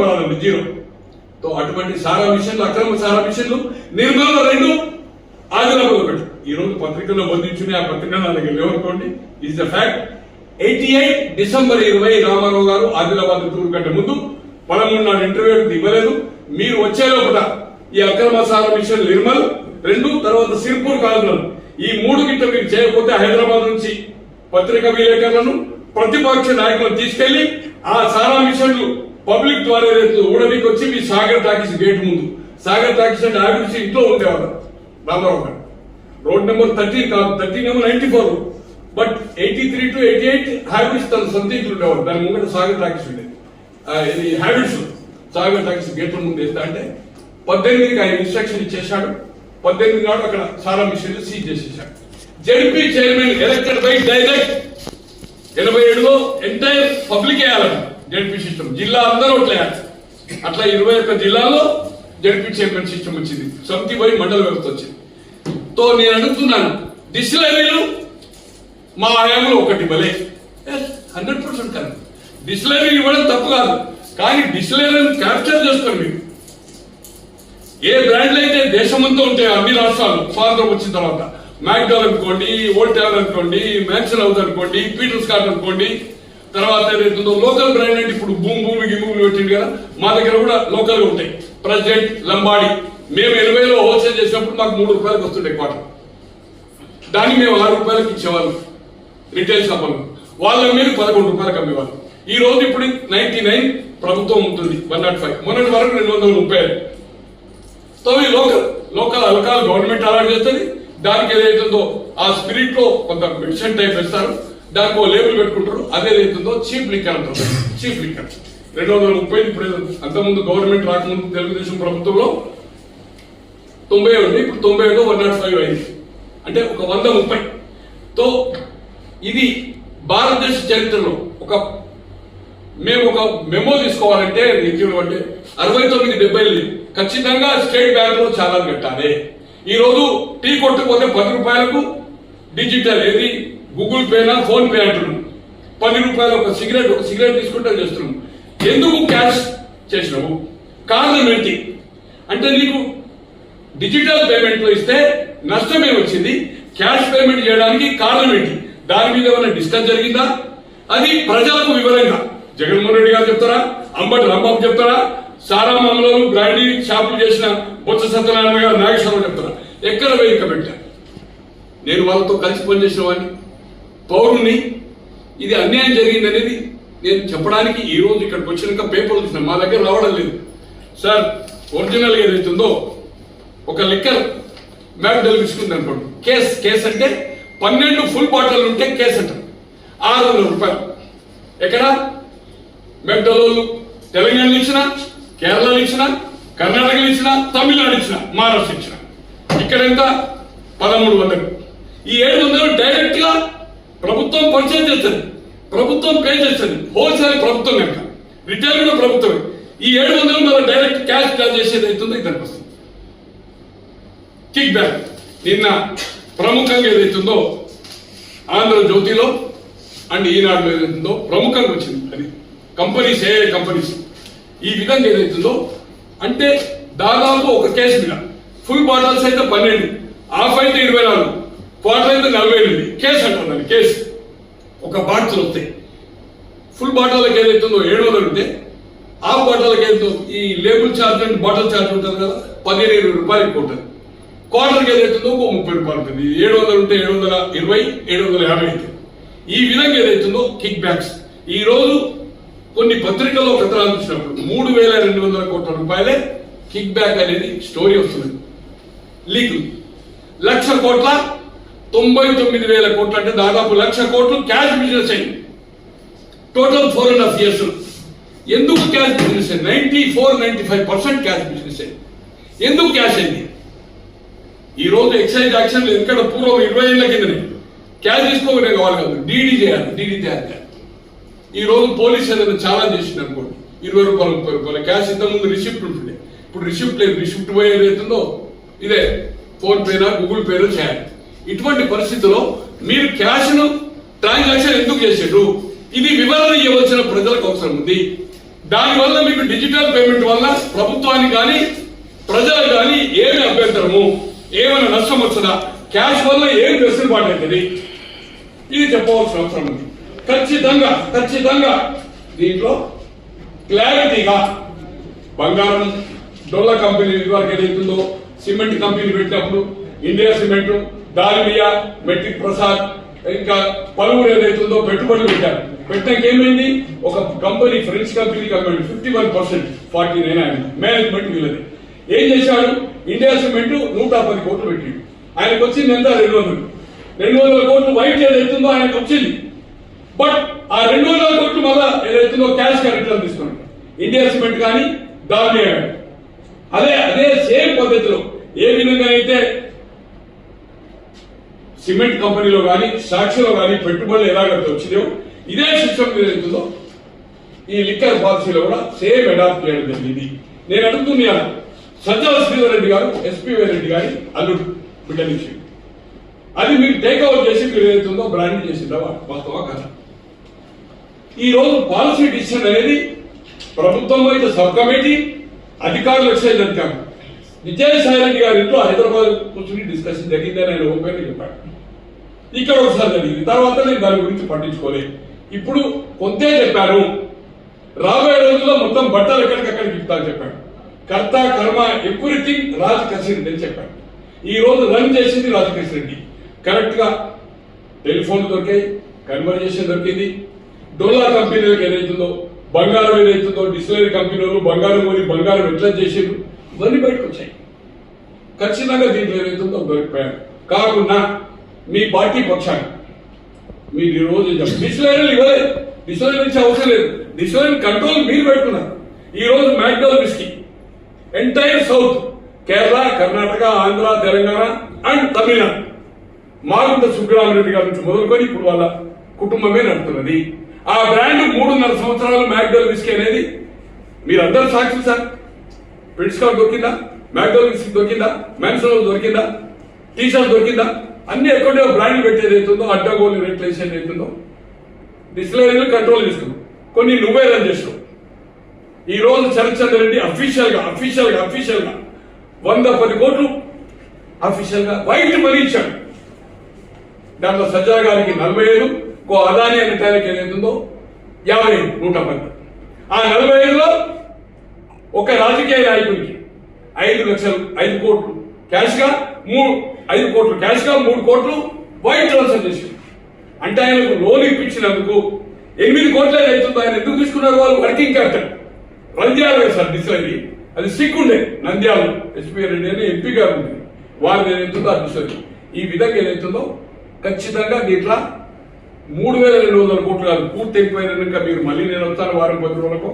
పడాలండి zero. తో అటువంటి సారా మిషన్లు అక్రమ సారా మిషన్లు నిర్మల రెండు ఆదిలాబాద్ ఒకటి ఈ రోజు పత్రికల్లో బంధించుని ఆ పత్రిక నా దగ్గర లేవనుకోండి is the fact eighty eight December ఇరవై రామారావు గారు ఆదిలాబాద్ టూర్ కంటే ముందు పదమూడు నాడు ఇంటర్వ్యూ ఇవ్వలేదు మీరు వచ్చే లోపల ఈ అక్రమ సారా మిషన్ నిర్మల్ రెండు తర్వాత సిర్పూర్ కాలువలు ఈ మూడు గిట్ట మీరు చేయకపోతే హైదరాబాద్ నుంచి పత్రికా విలేకరులను ప్రతిపక్ష నాయకులను తీసుకెళ్ళి ఆ సారా మిషన్లు పబ్లిక్ ద్వారా ఏదైతే ఊడమికి వచ్చి మీ సాగర్ టాకీస్ గేట్ ముందు. సాగర్ టాకీస్ అంటే ఆవిడిసి ఇంట్లో ఉండేవారు Ramarao garu. Road number thirteen కాదు thirteen number ninety four. But eighty three to eighty eight habits తన సొంత ఉండేవారు దాని ముందు సాగర్ టాకీస్ ఉండేది. ఇది హ్యాబిట్స్. సాగర్ టాకీస్ గేట్ ముందు వేస్తా అంటే పద్దెనిమిదికి ఆయన ఇన్స్ట్రక్షన్ ఇచ్చేశాడు. పద్దెనిమిది నాడు అక్కడ సారా మిషన్లు సీజ్ చేసేశాడు. ZP chairman elected by direct. ఎనభై ఏడులో ఎంటైర్ పబ్లిక్ వేయాలంట జడ్పీ సిస్టమ్ జిల్లా అందరూ ఒకటే అట్లా ఇరవై ఒక్క జిల్లాలో జడ్పీ చైర్మన్ సిస్టమ్ వచ్చింది. సమితి పోయి మండల వ్యవస్థ వచ్చింది. తో నేను అడుగుతున్నాను డిస్టిలరీలు మా హయాంలో ఒకటి భలే. హండ్రెడ్ పర్సెంట్ కాదు డిస్టిలరీ ఇవ్వడం తప్పు కాదు. కానీ డిస్టిలరీని క్యాప్చర్ చేసుకోండి మీరు. ఏ బ్రాండ్లు అయితే దేశమంతా ఉంటాయో అన్ని రాష్ట్రాలు స్వాతంత్రం వచ్చిన తర్వాత మ్యాక్డాల్ అనుకోండి ఓల్టాల్ అనుకోండి మ్యాక్సన్ హౌస్ అనుకోండి పీటర్స్ కార్ట్ అనుకోండి తర్వాత ఏదైతుందో లోకల్ బ్రాండ్ అంటే ఇప్పుడు భూమి భూమి గిమ్ములు పెట్టింది కదా మా దగ్గర కూడా లోకల్గా ఉంటాయి. ప్రజెంట్ లంబాడి మేము ఎనభైలో హోల్సేల్ చేసినప్పుడు మాకు మూడు రూపాయలకు వస్తుండే క్వార్టర్ దాన్ని మేము ఆరు రూపాయలకు ఇచ్చేవాళ్ళం రిటైల్ షాపులు వాళ్ళ మీద పదకొండు రూపాయలకు అమ్మేవాళ్ళు. ఈ రోజు ఇప్పుడు నైన్టీ నైన్ ప్రభుత్వం ఉంటుంది వన్ నాట్ ఫైవ్ మొన్నటి వరకు రెండు వందల ముప్పై సో ఈ లోకల్ లోకల్ అలకాలు గవర్నమెంట్ అలాట్ చేస్తుంది. దానికి ఏదైతుందో ఆ స్పిరిట్లో కొంత మెడిసిన్ టైప్ ఇస్తారు దానికి ఓ లేబుల్ పెట్టుకుంటారు. అదే ఏదైతుందో చీప్ లిక్కర్ అంటారు చీప్ లిక్కర్ రెండు వందల ముప్పై ఇప్పుడు అంతకుముందు గవర్నమెంట్ రాకముందు తెలుగుదేశం ప్రభుత్వంలో తొంభై ఉంది. ఇప్పుడు తొంభై ఏడు వన్ నాట్ ఫైవ్ అయింది. అంటే ఒక వంద ముప్పై. తో ఇది భారతదేశ చరిత్రలో ఒక మేము ఒక మెమో తీసుకోవాలంటే నిత్యుడు అంటే అరవై తొమ్మిది డెబ్బై ఖచ్చితంగా స్టేట్ బ్యాంక్లో చాలా కట్టాలి. ఈ రోజు టీ కొట్టుకుపోతే పది రూపాయలకు డిజిటల్ ఏది? గూగుల్ పేనా ఫోన్ పే అంటున్నాం పది రూపాయలు ఒక సిగరెట్ ఒక సిగరెట్ తీసుకుంటే చేస్తున్నాం ఎందుకు క్యాష్ చేసినావు? కారణం ఏంటి? అంటే నీకు డిజిటల్ పేమెంట్లో ఇస్తే నష్టమే వచ్చింది క్యాష్ పేమెంట్ చేయడానికి కారణం ఏంటి? దాని మీద ఏమైనా డిస్కస్ జరిగిందా? అది ప్రజలకు వివరంగా. జగన్మోహన్ రెడ్డి గారు చెప్తారా? అంబటి రాంబాబు చెప్తారా? సారామంలో బ్రాండీ షాపులు చేసిన బొత్స సత్యనారాయణ గారు నాగేశ్వరరావు చెప్తారా? ఎక్కడ వేదిక పెట్టారు నేను వాళ్ళతో కలిసి పనిచేసిన వాడిని. పౌరుని ఇది అన్యాయం జరిగిందనేది నేను చెప్పడానికి ఈ రోజు ఇక్కడికి వచ్చినాక పేపర్లు చూసిన మా దగ్గర రావడం లేదు. సార్ ఒరిజినల్ ఏదైతుందో ఒక లిక్కర్ మ్యాక్డల్ తెలిపించుకుంది అనుకోండి. కేస్ కేస్ అంటే పన్నెండు ఫుల్ బాటిల్ ఉంటే కేస్ అంటారు ఆరు వందల రూపాయలు. ఎక్కడ? మెక్డలోళ్ళు తెలంగాణ ఇచ్చిన కేరళ ఇచ్చిన కర్ణాటక ఇచ్చిన తమిళనాడు ఇచ్చిన మహారాష్ట్ర ఇచ్చిన. ఇక్కడ ఎంత? పదమూడు వందలు. ఈ ఏడు వందలు డైరెక్ట్గా ప్రభుత్వం పరిచయం చేస్తుంది ప్రభుత్వం పే చేస్తుంది హోల్సేల్ ప్రభుత్వం కనుక రిటైల్ కూడా ప్రభుత్వమే. ఈ ఏడు వందలు మనం డైరెక్ట్ క్యాష్ డ్రా చేసేది అవుతుందో ఇది అనిపిస్తుంది. Kickback. నిన్న ప్రముఖంగా ఏదైతుందో ఆంధ్రజ్యోతిలో అండ్ ఈనాడులో ఏదైతుందో ప్రముఖంగా వచ్చింది. అది కంపెనీస్ ఏ కంపెనీస్. ఈ విధంగా ఏదైతుందో అంటే దాదాపు ఒక కేసు మీద. ఫుల్ బాటల్స్ అయితే పన్నెండు. హాఫ్ అయితే ఇరవై నాలుగు. క్వార్టర్ అయితే నలభై ఎనిమిది. కేసు అంటున్నాను కేసు. ఒక బాటిల్ వస్తాయి. ఫుల్ బాటిల్కి ఏదైతుందో ఏడు వందలు ఉంటే ఆ బాటిల్కి ఏదైతుందో ఈ label charge and bottle charge ఉంటుంది కదా పదిహేను ఇరవై రూపాయలు ఎక్కువ ఉంటుంది. క్వార్టర్కి ఏదైతుందో ఒక ముప్పై రూపాయలు ఉంటుంది. ఏడు వందలు ఉంటే ఏడు వందల ఇరవై ఏడు వందల యాభై అయితే. ఈ విధంగా ఏదైతుందో కిక్ బ్యాక్స్. ఈ రోజు కొన్ని పత్రికల్లో కథనాలు చూసినప్పుడు మూడు వేల రెండు వందల కోట్ల రూపాయలే కిక్ బ్యాక్ అనేది స్టోరీ వస్తుంది. లీక్ లక్ష కోట్ల తొంభై తొమ్మిది వేల కోట్లు అంటే దాదాపు లక్ష కోట్లు క్యాష్ బిజినెస్ అయింది. Total four and half years ఎందుకు క్యాష్ బిజినెస్ అయింది? Ninety four ninety five percent cash business అయింది. ఎందుకు క్యాష్ అయింది? ఈ రోజు ఎక్సైజ్ యాక్షన్ ఎక్కడ పూర్వం ఇరవై ఏళ్ళ కిందనే. క్యాష్ తీసుకోవడం కావాలి కాదు. డీడీ చేయాలి డీడీ తయారు ఈ రోజు పోలీస్ ఏదైనా చాలా చేసింది అనుకోండి. ఇరవై రూపాయలు ముప్పై రూపాయలు క్యాష్ ఇంత ముందు రిసిప్ట్ ఉంటుండే. ఇప్పుడు రిసిప్ట్ లేదు. రిసిప్ట్ పోయి ఏదైతుందో? ఇదే ఫోన్ పేనా గూగుల్ పేలో చేయాలి ఇటువంటి పరిస్థితుల్లో మీరు క్యాష్ను ట్రాన్సాక్షన్ ఎందుకు చేసారు ఇది వివరణ ఇవ్వవలసిన ప్రజలకు అవసరం ఉంది. దానివల్ల మీకు డిజిటల్ పేమెంట్ వల్ల ప్రభుత్వానికి కానీ ప్రజలకు కానీ ఏమి అభ్యంతరము ఏమైనా నష్టం వచ్చదా క్యాష్ వల్ల ఏం వెసులుబాటు అవుతుంది ఇది చెప్పవలసిన అవసరం ఉంది. ఖచ్చితంగా ఖచ్చితంగా దీంట్లో క్లారిటీగా బంగారం డొల్ల కంపెనీ ఇదివరకు ఏదైతుందో సిమెంట్ కంపెనీ పెట్టినప్పుడు ఇండియా సిమెంట్ దాల్మియా మెట్రిక్ ప్రసాద్ ఇంకా పలువురు ఏదైతుందో పెట్టుబడులు పెట్టారు. పెట్టినాక ఏమైంది? ఒక company French company company fifty one percent forty nine ఆయన. మేనేజ్మెంట్ వీళ్ళది. ఏం చేశాడు? ఇండియా సిమెంట్ నూట పది కోట్లు పెట్టిండు. ఆయనకు వచ్చింది ఎంత రెండు వందలు. రెండు వందల కోట్లు వైట్ ఏదైతుందో ఆయనకు వచ్చింది. బట్ ఆ రెండు వందల కోట్లు మళ్ళా ఏదైతుందో క్యాష్గా రిటర్న్ తీసుకున్నాడు. ఇండియా సిమెంట్ కానీ దాని అదే అదే సేమ్ పద్ధతిలో. ఏ విధంగా అయితే సిమెంట్ కంపెనీలో కానీ సాక్షిలో కానీ పెట్టుబడులు ఎలాగైతే వచ్చినాయో ఇదే సిస్టమ్ ఏదైతుందో ఈ లిక్కర్ పాలసీలో కూడా సేమ్ అడాప్ట్ చేయడం జరిగింది. నేను అడుగుతున్నాను సజ్జల శ్రీధర్ రెడ్డి గారు ఎస్పీ రెడ్డి గారి అల్లుడు బిడ్డ నుంచి. అది మీరు టేక్ ఓవర్ చేసి మీరు ఏదైతుందో బ్రాండ్ చేసిందా వాస్తవా కదా? ఈ రోజు పాలసీ డిసిషన్ అనేది ప్రభుత్వం అయితే సబ్ కమిటీ అధికారులు ఎక్సైజ్ అధికారులు విజయసాయి రెడ్డి గారి ఇంట్లో హైదరాబాద్ కూర్చుని డిస్కషన్ జరిగిందని ఆయన ఓపెన్ చెప్పాడు. ఇక్కడ ఒకసారి జరిగింది. తర్వాత నేను దాని గురించి పట్టించుకోలేదు. ఇప్పుడు కొంతే చెప్పారు రాబోయే రోజుల్లో మొత్తం బట్టలు ఎక్కడికక్కడికి ఇస్తాను చెప్పాడు. కర్త కర్మ ఎవ్రీథింగ్ రాజ్ రెడ్డి అని చెప్పాడు. ఈ రోజు రన్ చేసింది రాజ్ రెడ్డి. కరెక్ట్గా టెలిఫోన్ దొరికాయి కన్వర్జేషన్ దొరికింది. డోలా కంపెనీలకు ఏదైతుందో బంగారం ఏదైతుందో డిస్టిలరీ కంపెనీలు బంగారం కొని బంగారం ఎట్లా చేసేది ఇవన్నీ బయటకు వచ్చాయి. ఖచ్చితంగా దీంట్లో ఏదైతుందో దొరికిపోయారు. కాకుండా మీ పార్టీ పక్షాన్ని. మీరు ఈ రోజు డిస్టిలరీలు ఇవ్వలేదు. డిస్టిలరీ నుంచి అవసరం లేదు. డిస్టిలరీ కంట్రోల్ మీరు పెట్టుకున్నారు. ఈ రోజు మ్యాక్డోల్కి entire south Kerala Karnataka Andhra Telangana and Tamil Nadu Magunta Subbarami Reddy గారి నుంచి మొదలుకొని ఇప్పుడు వాళ్ళ కుటుంబమే నడుపుతున్నది. ఆ బ్రాండ్ మూడున్నర సంవత్సరాలు మ్యాక్డోల్ విస్కీ అనేది మీరందరూ సాక్షులు సార్. ప్రిన్సిపాల్ దొరికిందా? మ్యాక్డోల్ విస్కీ దొరికిందా? మ్యాన్సోల్ దొరికిందా? టీషర్ట్ దొరికిందా? అన్ని ఎక్కడో బ్రాండ్ పెట్టేది అవుతుందో అడ్డగోలు రేట్లు వేసేది అవుతుందో డిస్టిలరీలు కంట్రోల్ చేసుకో కొన్ని నువ్వే రన్ చేసుకో ఈ రోజు చంద్ర రెడ్డి అఫీషియల్గా అఫీషియల్గా అఫీషియల్గా వంద పది కోట్లు అఫీషియల్గా వైట్ మనీ ఇచ్చాడు. దాంట్లో సజ్జా గారికి నలభై ఐదు కో అదాని అనే టైంకి ఏదైతుందో యాభై ఐదు నూట పది. ఆ నలభై ఐదులో ఒక రాజకీయ నాయకుడికి ఐదు లక్షలు ఐదు కోట్లు. క్యాష్గా మూడు ఐదు కోట్లు క్యాష్గా మూడు కోట్లు వైట్ ట్రాన్స్ఫర్ చేసి అంటే ఆయనకు లోన్ ఇప్పించినందుకు ఎనిమిది కోట్ల అవుతుందో. ఆయన ఎందుకు తీసుకున్నారు వాళ్ళు? Working capital. Nandyal sir distillery అది సిక్ ఉండే నంద్యాల ఎస్పీ రెడ్డి అని ఎంపీ గారు ఉంది వారు ఏదైతుందో అది డిస్లరీ ఈ విధంగా ఏదైతుందో ఖచ్చితంగా దీంట్లో మూడు వేల రెండు వందల కోట్లు కాదు పూర్తి ఎక్కువైనాక మీరు మళ్ళీ నేను వస్తాను వారం పది రోజులకు.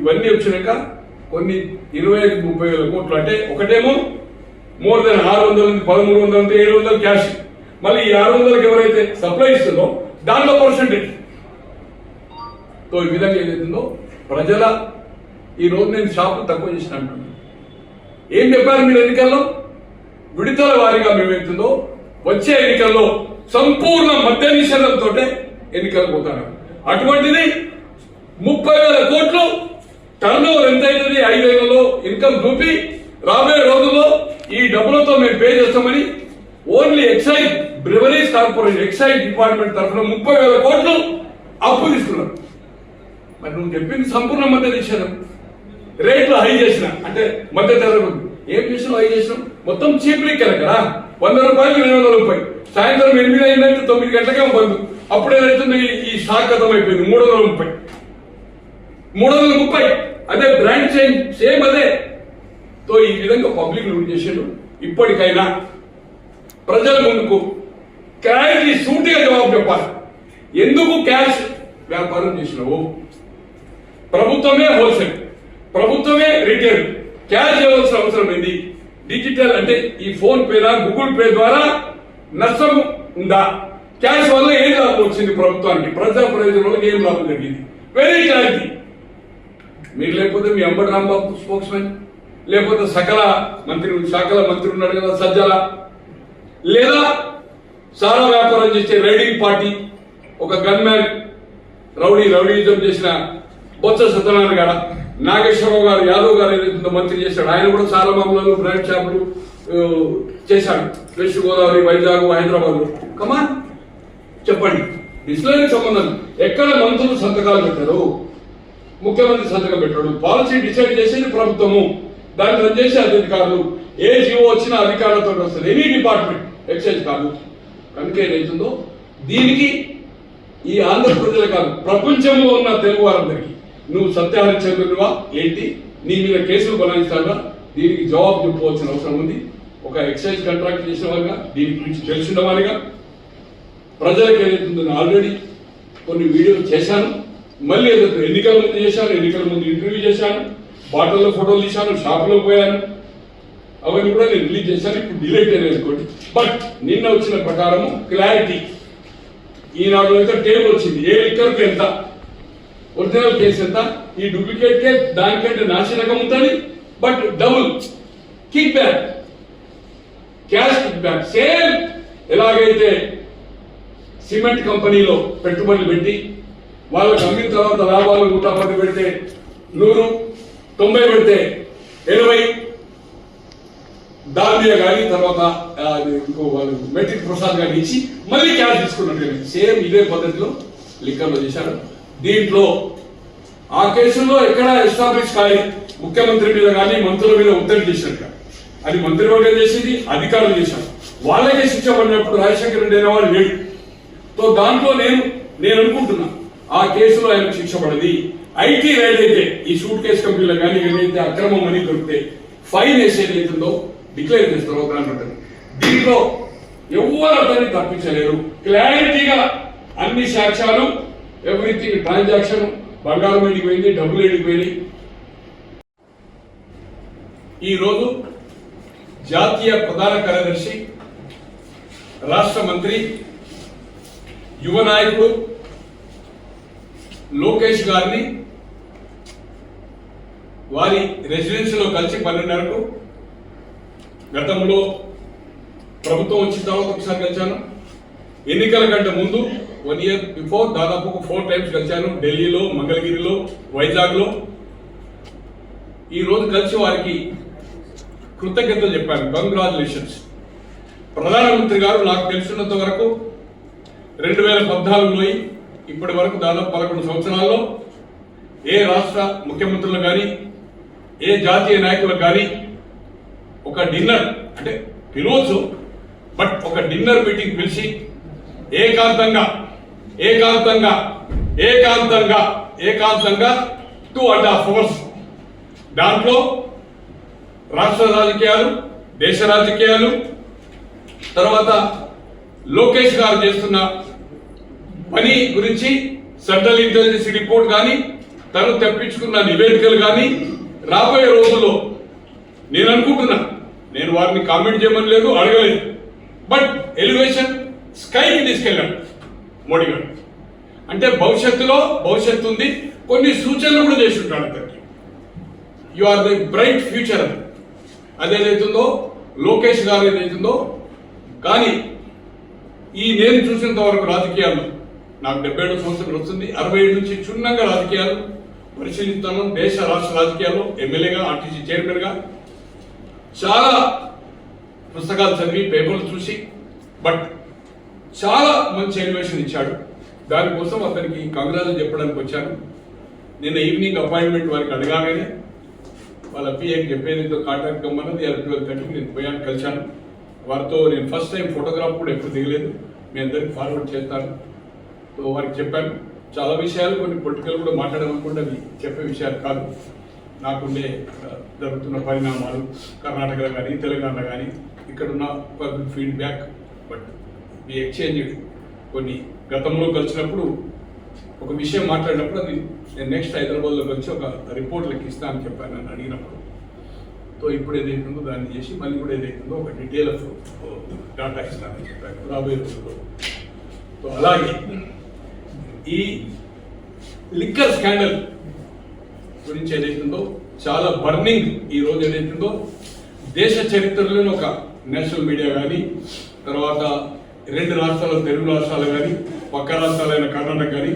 ఇవన్నీ వచ్చినాక కొన్ని ఇరవై ఐదు ముప్పై వేల కోట్లు. అంటే ఒకటేమో మోర్ దెన్ ఆరు వందల నుంచి పదమూడు వందల నుంచి ఏడు వందలు క్యాష్ మళ్ళీ ఈ ఆరు వందలకి ఎవరైతే సప్లై ఇస్తుందో దాంట్లో పర్సంటేజ్తో ఈ విధంగా ఏదైతుందో ప్రజల ఈ రోజు నేను షాపు తక్కువ చేసిన అంటున్నాను ఏం చెప్పారు మీరు ఎన్నికల్లో? విడతల వారీగా మేమవుతుందో వచ్చే ఎన్నికల్లో సంపూర్ణ మద్య నిషేధంతో ఎన్నికలు పోతారు. అటువంటిది ముప్పై వేల కోట్లు టర్న్ ఓవర్ ఎంత అవుతుంది ఐదు వేలలో ఇన్కమ్ చూపి రాబోయే రోజుల్లో ఈ డబ్బులతో మేము పే చేస్తామని only excise breweries corporation excise department తరఫున ముప్పై వేల కోట్లు అప్పు తీసుకున్నారు మరి నువ్వు చెప్పింది సంపూర్ణ మధ్య నిషేధం రేట్లు హై చేసిన అంటే మధ్య తరగతి ఏం చేసినావు? హై చేసినాం మొత్తం చీప్ లిక్కర్ కదా వంద రూపాయలు రెండు వందల రూపాయలు. సాయంత్రం ఎనిమిది అయిందంటే తొమ్మిది గంటలకే బంధు అప్పుడు ఏదైతుంది ఈ- ఈ అయిపోయింది మూడు వందల ముప్పై. మూడు వందల ముప్పై. అదే బ్రాండ్ చేంజ్ సేమ్ అదే. తో ఈ విధంగా పబ్లిక్ లూట్ చేసాడు. ఇప్పటికైనా ప్రజల ముందుకు క్లారిటీ సూటిగా జవాబు చెప్పాలి. ఎందుకు క్యాష్ వ్యాపారం చేసినావు? ప్రభుత్వమే హోల్సేల్ ప్రభుత్వమే రిటైల్. క్యాష్ చేయవలసిన అవసరం ఏంది? డిజిటల్ అంటే ఈ ఫోన్ పేనా గూగుల్ పే ద్వారా నష్టం ఉందా? క్యాష్ వల్ల ఏం లాభం వచ్చింది ప్రభుత్వానికి? ప్రజా ప్రయోజనాలకు ఏం లాభం జరిగింది? వెరీ క్లారిటీ మీరు లేకపోతే మీ అంబర్ రాంబాబు స్పోక్స్ మ్యాన్ లేకపోతే సకల మంత్రి సకల మంత్రి ఉన్నాడు కదా సజ్జల. లేదా సారా వ్యాపారం చేసే రైడింగ్ పార్టీ ఒక గన్ మ్యాన్ రౌడీ రౌడీజం చేసిన బొత్స సత్యనారాయణ గారు నాగేశ్వరరావు గారు యాదవ్ గారు ఏదైతే మంత్రి చేశాడు ఆయన కూడా చాలా మామూలు బ్రాండ్ షాపులు చేశాడు. West Godavari Vizag Hyderabad. Come on చెప్పండి. డిస్ప్లేకి సంబంధం. ఎక్కడ మంత్రులు సంతకాలు పెట్టారు? ముఖ్యమంత్రి సంతకం పెట్టాడు. పాలసీ డిసైడ్ చేసేది ప్రభుత్వము. దాన్ని రన్ చేసే అధికారులు ఏ జీవో వచ్చినా అధికారులతో వస్తుంది. ఎనీ డిపార్ట్మెంట్ ఎక్సైజ్ కాదు. కనుక ఏదైతుందో దీనికి ఈ ఆంధ్ర ప్రజలు కాదు ప్రపంచంలో ఉన్న తెలుగు వారందరికీ నువ్వు సత్యహరిచంద్రుడివా ఏంటి? నీ మీద కేసులు బలాయిస్తాడా దీనికి జవాబు చెప్పుకోవాల్సిన అవసరం ఉంది. ఒక ఎక్సైజ్ కాంట్రాక్ట్ చేసిన వారిగా దీని గురించి తెలిసిన వారిగా ప్రజలకు ఏదైతుందో నేను ఆల్రెడీ కొన్ని వీడియోలు చేశాను. మళ్ళీ ఏదైతే ఎన్నికల ముందు చేశాను ఎన్నికల ముందు ఇంటర్వ్యూ చేశాను. బాటల్లో ఫోటోలు తీశాను షాపులో పోయాను. అవన్నీ కూడా నేను రిలీజ్ చేశాను ఇప్పుడు డిలీట్ అనేసుకోండి. బట్ నిన్న వచ్చిన ప్రకారము క్లారిటీ ఈనాడు అయితే టేబుల్ వచ్చింది? ఏ లిక్కర్కి ఎంత? ఒరిజినల్ కేసు ఎంత? ఈ డూప్లికేట్ కే దానికంటే నాశనకం ఉంటుంది but double kick back cash kick back same ఎలాగైతే సిమెంట్ కంపెనీలో పెట్టుబడులు పెట్టి వాళ్ళకి అమ్మిన తర్వాత లాభాలు నూట పది పెడితే నూరు తొంభై పెడితే ఎనభై. దాల్మియా కానీ తర్వాత అది ఇంకో వాళ్ళు మెట్రిక్ ప్రసాద్ గారిని ఇచ్చి మళ్ళీ క్యాష్ తీసుకున్నట్టు సేమ్ ఇదే పద్ధతిలో లిక్కర్లో చేశారు దీంట్లో ఆ కేసుల్లో ఎక్కడ ఎస్టాబ్లిష్ కాదు ముఖ్యమంత్రి మీద కానీ మంత్రుల మీద ఒత్తిడి చేసినట్టు అది మంత్రివర్గం చేసింది అధికారులు చేశారు. వాళ్ళకే శిక్ష పడినప్పుడు రాజశేఖర రెడ్డి అయిన వాళ్ళు లేడు. సో దాంట్లో నేను నేను అనుకుంటున్నా ఆ కేసులో ఆయన శిక్ష పడది. ఐటీ రైడ్ అయితే ఈ సూట్ కేసు కంపెనీలో కానీ ఏదైతే అక్రమం అని దొరికితే ఫైన్ వేసేది అవుతుందో డిక్లేర్ చేస్తారు ఒక దాంట్లో ఉంటుంది. దీంట్లో ఎవరు అతన్ని తప్పించలేరు క్లారిటీగా అన్ని సాక్ష్యాలు ఎవ్రీథింగ్ ట్రాన్సాక్షన్ బంగారం ఇంటికి పోయింది డబ్బులు ఏడికి పోయింది ఈ రోజు జాతీయ ప్రధాన కార్యదర్శి రాష్ట్ర మంత్రి యువ నాయకుడు లోకేష్ గారిని వారి రెసిడెన్సీలో కలిసి పన్నెండున్నరకు గతంలో ప్రభుత్వం వచ్చిన తర్వాత ఒకసారి కలిశాను. ఎన్నికల కంటే ముందు వన్ ఇయర్ బిఫోర్ దాదాపు ఒక ఫోర్ టైమ్స్ కలిశాను. ఢిల్లీలో మంగళగిరిలో వైజాగ్లో. ఈరోజు కలిసి వారికి కృతజ్ఞతలు చెప్పాను. కంగ్రాచులేషన్స్ ప్రధానమంత్రి గారు నాకు తెలిసినంత వరకు రెండు వేల పద్నాలుగులో ఇప్పటి వరకు దాదాపు పదకొండు సంవత్సరాల్లో ఏ రాష్ట్ర ముఖ్యమంత్రులు కానీ ఏ జాతీయ నాయకులు కానీ ఒక డిన్నర్ అంటే పిలవచ్చు బట్ ఒక డిన్నర్ మీటింగ్ పిలిచి ఏకాంతంగా ఏకాంతంగా ఏకాంతంగా ఏకాంతంగా టూ అండ్ హాఫ్ అవర్స్ దాంట్లో రాష్ట్ర రాజకీయాలు దేశ రాజకీయాలు తర్వాత లోకేష్ గారు చేస్తున్న పని గురించి సెంట్రల్ ఇంటెలిజెన్స్ రిపోర్ట్ కానీ తను తెప్పించుకున్న నివేదికలు కానీ రాబోయే రోజుల్లో నేను అనుకుంటున్నా నేను వారిని కామెంట్ చేయమని లేదు అడగలేదు. బట్ ఎలివేషన్ స్కైకి తీసుకెళ్ళాడు మోడీ గారు. అంటే భవిష్యత్తులో భవిష్యత్తు ఉంది కొన్ని సూచనలు కూడా చేసి ఉంటాడు అతనికి you are the bright future అది అదేదైతుందో లోకేష్ గారు ఏదైతుందో కానీ ఈ నేను చూసినంత వరకు రాజకీయాల్లో నాకు డెబ్బై ఏడు సంవత్సరాలు వస్తుంది అరవై ఏడు నుంచి క్షుణ్ణంగా రాజకీయాలు పరిశీలిస్తాను దేశ రాష్ట్ర రాజకీయాల్లో ఎమ్మెల్యేగా ఆర్టీసీ చైర్మన్గా చాలా పుస్తకాలు చదివి పేపర్లు చూసి బట్ చాలా మంచి ఎలివేషన్ ఇచ్చాడు. దానికోసం అతనికి కంగ్రాజులు చెప్పడానికి వచ్చాను. నిన్న ఈవినింగ్ అపాయింట్మెంట్ వారికి అడగానే వాళ్ళ పిఏకి చెప్పేది కాంటాక్ట్ కమ్మన్నది అది ట్వెల్వ్ థర్టీకి నేను పోయాను కలిశాను. వారితో నేను ఫస్ట్ టైం ఫోటోగ్రాఫ్ కూడా ఎప్పుడు దిగలేదు. మీ అందరికి ఫార్వర్డ్ చేస్తాను. సో వారికి చెప్పాను చాలా విషయాలు కొన్ని పొలిటికల్ కూడా మాట్లాడాలనుకుంటే అవి చెప్పే విషయాలు కాదు. నాకుండే జరుగుతున్న పరిణామాలు కర్ణాటకలో కానీ తెలంగాణలో కానీ ఇక్కడున్న పబ్లిక్ ఫీడ్బ్యాక్ బట్ ఈ ఎక్స్చేంజ్ కొన్ని గతంలో కలిసినప్పుడు ఒక విషయం మాట్లాడినప్పుడు అది నేను నెక్స్ట్ హైదరాబాద్లో కలిసి ఒక రిపోర్ట్ లెక్కిస్తా అని చెప్పాను నన్ను అడిగినప్పుడు. సో ఇప్పుడు ఏదైతుందో దాన్ని చేసి మళ్ళీ కూడా ఏదైతుందో ఒక డీటెయిల్ ఆఫ్ డాటా ఇస్తానని చెప్పాను. రాబోయే రోజుల్లో. సో అలాగే ఈ లిక్కర్ స్కాండల్ గురించి ఏదైతుందో చాలా బర్నింగ్ ఈ రోజు ఏదైతుందో దేశ చరిత్రలోనే ఒక నేషనల్ మీడియా కానీ తర్వాత రెండు రాష్ట్రాలు తెలుగు రాష్ట్రాలు కానీ పక్క రాష్ట్రాలైన కర్ణాటక కానీ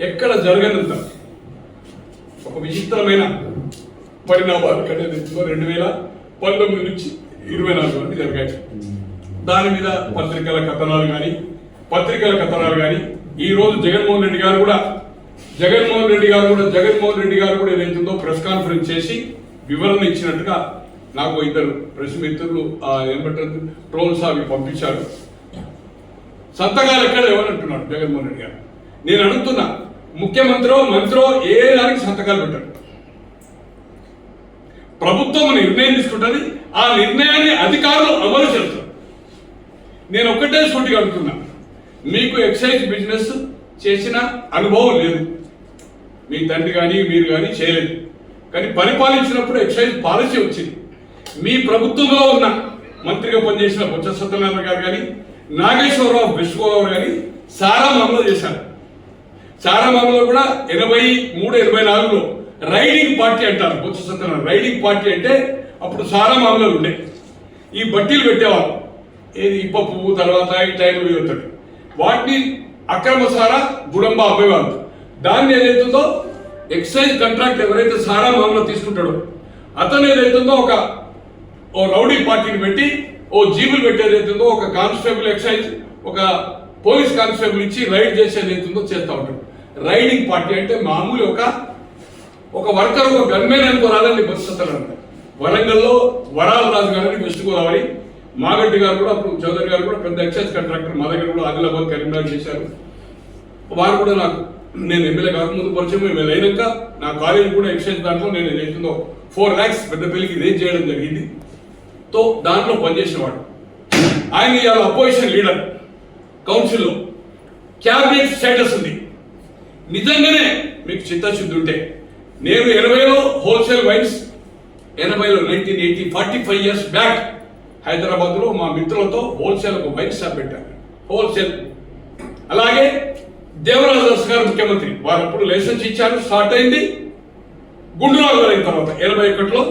ఎక్కడ జరగనంత ఒక విచిత్రమైన పరిణామాలు కట్టేదిలో రెండు వేల పంతొమ్మిది నుంచి ఇరవై నాలుగు వరకు జరిగాయి. దాని మీద పత్రికల కథనాలు కానీ పత్రికల కథనాలు కానీ ఈ రోజు జగన్మోహన్ రెడ్డి గారు కూడా జగన్మోహన్ రెడ్డి గారు కూడా జగన్మోహన్ రెడ్డి గారు కూడా ఏదైతుందో ప్రెస్ కాన్ఫరెన్స్ చేసి వివరణ ఇచ్చినట్టుగా నాకు ఇద్దరు ప్రెస్ మిత్రులు ఏమంటారు ట్రోల్స్ అవి పంపించారు. సంతకాలు ఎక్కడ ఎవరంటున్నాడు జగన్మోహన్ రెడ్డి గారు. నేను అడుగుతున్నా ముఖ్యమంత్రో మంత్రో ఏ దానికి సంతకాలు పెట్టారు? ప్రభుత్వం నిర్ణయం తీసుకుంటుంది ఆ నిర్ణయాన్ని అధికారులు అమలు చేస్తారు. నేను ఒక్కటే సూటిగా అడుగుతున్నాను మీకు ఎక్సైజ్ బిజినెస్ చేసిన అనుభవం లేదు. మీ తండ్రి కానీ మీరు కానీ చేయలేదు. కానీ పరిపాలించినప్పుడు ఎక్సైజ్ పాలసీ వచ్చింది. మీ ప్రభుత్వంలో ఉన్న మంత్రిగా పనిచేసిన బొత్స సత్యనారాయణ గారు కానీ నాగేశ్వరరావు విశ్వరావు కానీ సారా మామూలు చేశారు. సారా మామూలు కూడా ఎనభై మూడు ఎనభై నాలుగులో రైడింగ్ పార్టీ అంటారు. బొత్స సత్యనారాయణ రైడింగ్ పార్టీ అంటే అప్పుడు సారా మామూలు ఉండే. ఈ బట్టీలు పెట్టేవాళ్ళు. ఏది ఇప్ప పువ్వు తర్వాత ఈ టైంలో వెళ్తాడు వాటిని అక్రమ సారా గుడంబ అమ్మేవాళ్ళు దాన్ని ఏదైతుందో ఎక్సైజ్ కాంట్రాక్ట్ ఎవరైతే సారా మామూలు తీసుకుంటాడో అతను ఏదైతుందో ఒక ఓ రౌడీ పార్టీని పెట్టి ఓ జీబులు పెట్టేది అవుతుందో ఒక కానిస్టేబుల్ ఎక్సైజ్ ఒక పోలీస్ కానిస్టేబుల్ ఇచ్చి రైడ్ చేసేది అవుతుందో చేస్తూ ఉంటాడు. రైడింగ్ పార్టీ అంటే మామూలు ఒక ఒక వర్కర్ ఒక గన్మేన్ అనుకో రాదండి బస్సు వరంగల్లో వరాల రాజు గారని వెస్ట్ గోదావరి మాగంటి గారు కూడా అప్పుడు చౌదరి గారు కూడా పెద్ద ఎక్సైజ్ కాంట్రాక్టర్ మా దగ్గర కూడా ఆదిలాబాద్ కరీంనగర్ చేశారు. వారు కూడా నాకు నేను ఎమ్మెల్యే కాకముందు పరిచయం ఎమ్మెల్యే అయినాక నా కాలేజీ కూడా ఎక్స్చేంజ్ దాంట్లో నేను ఏదైతుందో ఫోర్ ల్యాక్స్ పెద్ద పెళ్ళికి రేజ్ చేయడం జరిగింది. తో దాంట్లో పనిచేసినవాడు ఆయన ఇవాళ అపోజిషన్ లీడర్ కౌన్సిల్లో క్యాబినెట్ స్టేటస్ ఉంది. నిజంగానే మీకు చిత్తశుద్ధి ఉంటే నేను ఎనభైలో హోల్సేల్ వైన్స్ ఎనభైలో nineteen eighty forty five years back హైదరాబాద్లో మా మిత్రులతో హోల్సేల్ ఒక వైన్ షాప్ పెట్టారు హోల్సేల్. అలాగే దేవరాజు అరసు గారు ముఖ్యమంత్రి. వారు అప్పుడు లైసెన్స్ ఇచ్చారు స్టార్ట్ అయింది. గుండురావు గారు అయిన తర్వాత ఎనభై ఒకటిలో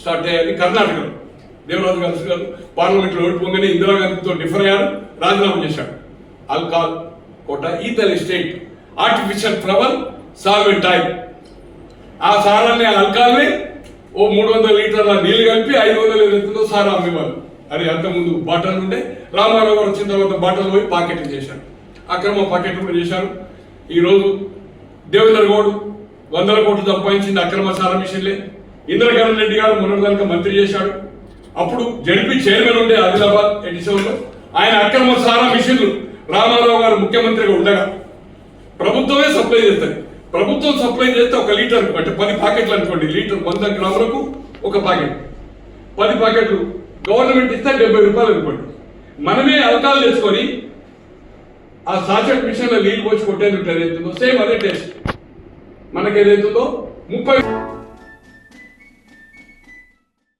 స్టార్ట్ అయ్యాది కర్ణాటకలో. దేవరాజు అరసు గారు పార్లమెంట్లో ఓడిపోగానే ఇందిరాగాంధీతో డిఫర్ అయ్యారు రాజీనామా చేశాడు ఆల్కాల్ కోట ethyl estate artificial flower solvent oil. ఆ సారాన్ని ఆ అల్కాల్ని ఓ మూడు వందల లీటర్ల నీళ్ళు కలిపి ఐదు వందల ఎత్తులో సారా అమ్మేవాళ్ళు అది అంతకుముందు బాటలు ఉండే. రామారావు గారు వచ్చిన తర్వాత బాటలు పోయి పాకెట్లు చేశారు. అక్రమ పాకెట్లు కూడా చేశారు. ఈరోజు దేవేంద్ర గౌడ్ వందల కోట్లు సంపాదించింది అక్రమ సారా మిషన్లే. ఇంద్రకరణ్ రెడ్డి గారు మొన్నటిదాకా మంత్రి చేశాడు. అప్పుడు జడిపి చైర్మన్ ఉండే ఆదిలాబాద్ ఎడిషన్లో ఆయన అక్రమ సారా మిషన్లు రామారావు గారు ముఖ్యమంత్రిగా ఉండగా ప్రభుత్వమే సప్లై చేస్తారు ప్రభుత్వం సప్లై చేస్తే ఒక లీటర్ అంటే పది ప్యాకెట్లు అనుకోండి లీటర్ వంద గ్రాములకు ఒక ప్యాకెట్. పది ప్యాకెట్లు గవర్నమెంట్ ఇస్తే డెబ్బై రూపాయలు అనుకోండి. మనమే అవకాశం చేసుకొని ఆ సాచెట్ మిషన్లో నీళ్ళు పోసి కొట్టేది ఉంటుంది ఏదైతుందో సేమ్ అదే టేస్ట్. మనకి ఏదైతుందో ముప్పై